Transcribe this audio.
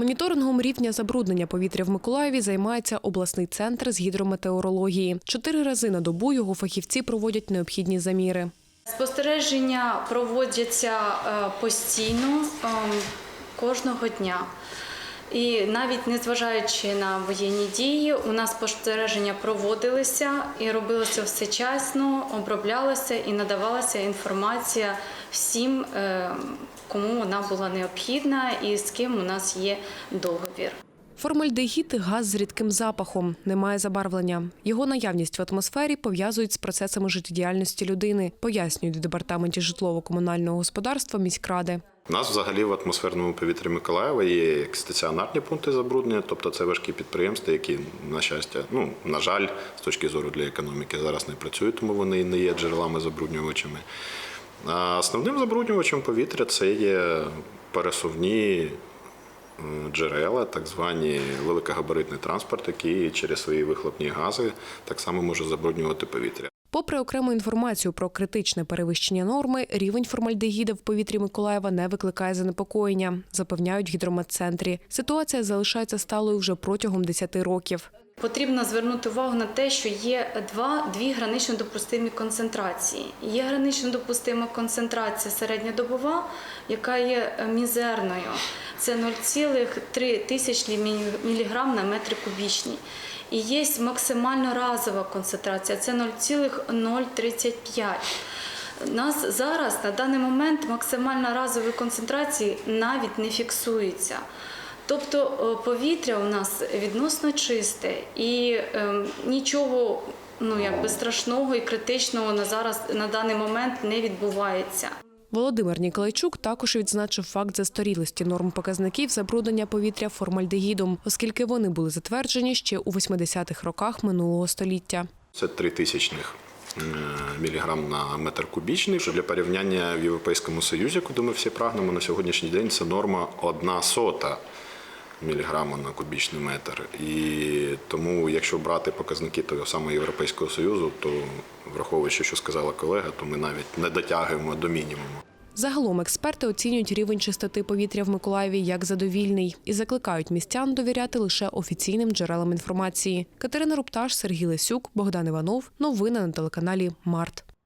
Моніторингом рівня забруднення повітря в Миколаєві займається обласний центр з гідрометеорології. Чотири рази на добу його фахівці проводять необхідні заміри. Спостереження проводяться е, постійно ем, кожного дня. І навіть незважаючи на воєнні дії, у нас спостереження проводилися і робилося все чесно, оброблялося і надавалася інформація всім, е, кому вона була необхідна і з ким у нас є договір. Формальдегід – газ з рідким запахом, немає забарвлення. Його наявність в атмосфері пов'язують з процесами життєдіяльності людини, пояснюють в департаменті житлово-комунального господарства міськради. У нас взагалі в атмосферному повітрі Миколаєва є як стаціонарні пункти забруднення, тобто це важкі підприємства, які, на щастя, ну на жаль, з точки зору для економіки зараз не працюють, тому вони не є джерелами забруднювачами. А основним забруднювачем повітря це є пересувні джерела, так звані великогабаритний транспорт, який через свої вихлопні гази так само може забруднювати повітря. Попри окрему інформацію про критичне перевищення норми, рівень формальдегіда в повітрі Миколаєва не викликає занепокоєння, запевняють в гідрометцентрі. Ситуація залишається сталою вже протягом 10 років. Потрібно звернути увагу на те, що є два, дві гранично допустимі концентрації. Є гранично допустима концентрація середньодобова, яка є е, мізерною. Це 0,3 тисячні міліграм на метр кубічний. І є максимально разова концентрація, це 0,035. У нас зараз на даний момент максимальна разової концентрації навіть не фіксується. Тобто е, повітря у нас відносно чисте і ем, нічого ну, якби страшного і критичного на зараз на даний момент не відбувається. Володимир Ніколайчук також відзначив факт застарілості норм показників забруднення повітря формальдегідом, оскільки вони були затверджені ще у 80-х роках минулого століття. Це три тисячних е, міліграм на метр кубічний. Що для порівняння в Європейському Союзі, куди ми всі прагнемо на сьогоднішній день, це норма одна сота міліграма на кубічний метр. І тому, якщо брати показники того самого Європейського Союзу, то враховуючи, що сказала колега, то ми навіть не дотягуємо до мінімуму. Загалом експерти оцінюють рівень чистоти повітря в Миколаєві як задовільний і закликають містян довіряти лише офіційним джерелам інформації. Катерина Рупташ, Сергій Лесюк, Богдан Іванов. Новини на телеканалі Март.